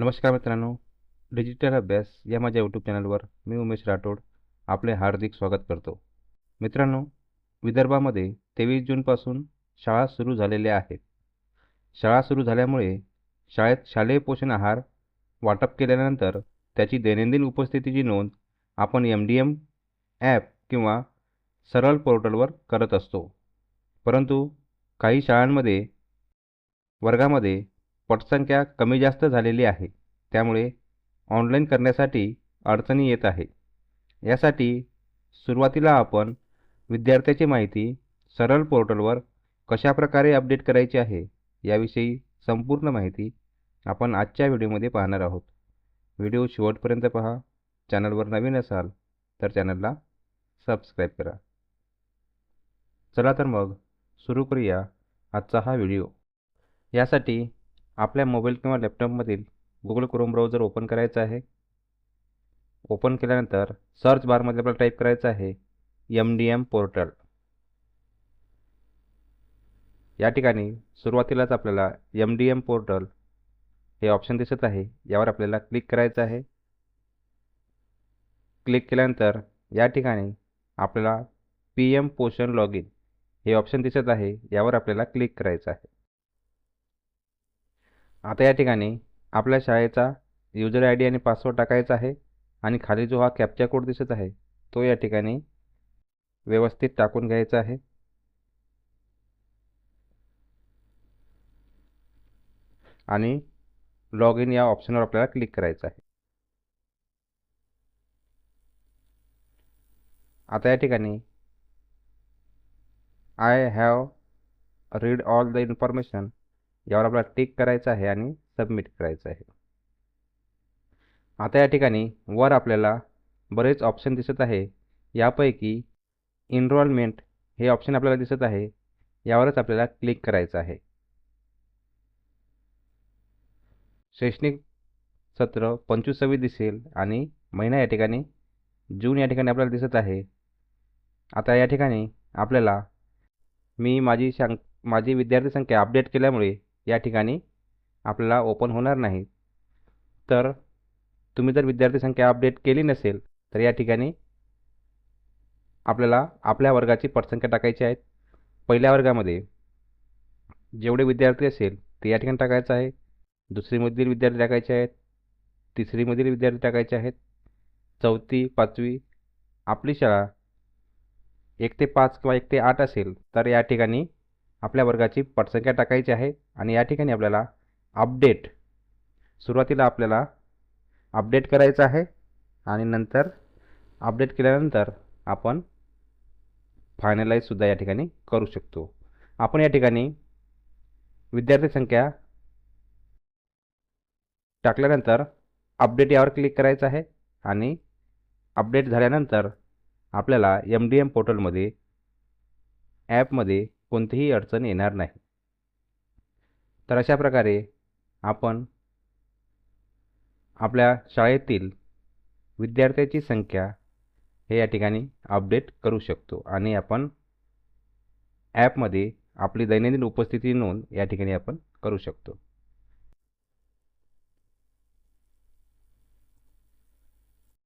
नमस्कार मित्रांनो डिजिटल अभ्यास या माझ्या यूट्यूब चॅनलवर मी उमेश राठोड आपले हार्दिक स्वागत करतो. मित्रांनो विदर्भामध्ये तेवीस जूनपासून शाळा सुरू झालेल्या आहेत. शाळा सुरू झाल्यामुळे शाळेत शालेय पोषण आहार वाटप केल्यानंतर त्याची दैनंदिन उपस्थितीची नोंद आपण एम डी एम ॲप किंवा सरळ पोर्टलवर करत असतो. परंतु काही शाळांमध्ये वर्गामध्ये पटसंख्या कमी जास्त झालेली आहे. त्यामुळे ऑनलाईन करण्यासाठी अडचणी येत आहे यासाठी सुरुवातीला आपण विद्यार्थ्याची माहिती सरळ पोर्टलवर कशाप्रकारे अपडेट करायची आहे याविषयी संपूर्ण माहिती आपण आजच्या व्हिडिओमध्ये पाहणार आहोत. व्हिडिओ शेवटपर्यंत पहा. चॅनलवर नवीन असाल तर चॅनलला सबस्क्राईब करा. चला तर मग सुरू करूया आजचा हा व्हिडिओ. यासाठी आपल्या मोबाईल किंवा लॅपटॉपमधील गुगल क्रोम ब्राउझर ओपन करायचं आहे? ओपन केल्यानंतर सर्च बारमध्ये आपल्याला टाईप करायचं आहे एम डी एम पोर्टल या ठिकाणी सुरुवातीलाच आपल्याला एम डी एम पोर्टल हे ऑप्शन दिसत आहे. यावर आपल्याला क्लिक करायचं आहे. क्लिक केल्यानंतर या ठिकाणी आपल्याला P M Poshan log in हे ऑप्शन दिसत आहे. यावर आपल्याला क्लिक करायचं आहे. आता या ठिकाणी आपल्या शाळेचा युजर आय डी आणि पासवर्ड टाकायचा आहे आणि खाली जो हा कॅप्चा कोड दिसत आहे तो या ठिकाणी व्यवस्थित टाकून घ्यायचा आहे. आणि लॉग इन या ऑप्शनवर आपल्याला क्लिक करायचं आहे. आता या ठिकाणी I have read all the information यावर आपल्याला टिक करायचं आहे आणि सबमिट करायचं आहे. आता या ठिकाणी वर आपल्याला बरेच ऑप्शन दिसत आहे. यापैकी इनरोलमेंट हे ऑप्शन आपल्याला दिसत आहे. यावरच आपल्याला क्लिक करायचं आहे. शैक्षणिक सत्र पंचवीस सव्वीस दिसेल आणि महिना या ठिकाणी जून या ठिकाणी आपल्याला दिसत आहे. आता या ठिकाणी आपल्याला मी माझी शां माझी विद्यार्थी संख्या अपडेट केल्यामुळे या ठिकाणी आपल्याला ओपन होणार नाही. तर तुम्ही जर विद्यार्थी संख्या अपडेट केली नसेल तर या ठिकाणी आपल्याला आपल्या वर्गाची पटसंख्या टाकायची आहे. पहिल्या वर्गामध्ये जेवढे विद्यार्थी असेल ते या ठिकाणी टाकायचं आहे. दुसरीमधील विद्यार्थी टाकायचे आहेत. तिसरीमधील विद्यार्थी टाकायचे आहेत. चौथी पाचवी आपली शाळा एक ते पाच किंवा एक ते आठ असेल तर या ठिकाणी आपल्या वर्गाची पटसंख्या टाकायची आहे आणि या ठिकाणी आपल्याला अपडेट सुरुवातीला आपल्याला अपडेट करायचं आहे आणि नंतर अपडेट केल्यानंतर आपण फायनलाईजसुद्धा या ठिकाणी करू शकतो. आपण या ठिकाणी विद्यार्थी संख्या टाकल्यानंतर अपडेट यावर क्लिक करायचं आहे आणि अपडेट झाल्यानंतर आपल्याला एम डी एम पोर्टलमध्ये ॲपमध्ये कोणतीही अडचण येणार नाही. तर अशा प्रकारे आपण आपल्या शाळेतील विद्यार्थ्याची संख्या हे या ठिकाणी अपडेट करू शकतो आणि आपण ॲपमध्ये आपली दैनंदिन उपस्थिती नोंद या ठिकाणी आपण करू शकतो.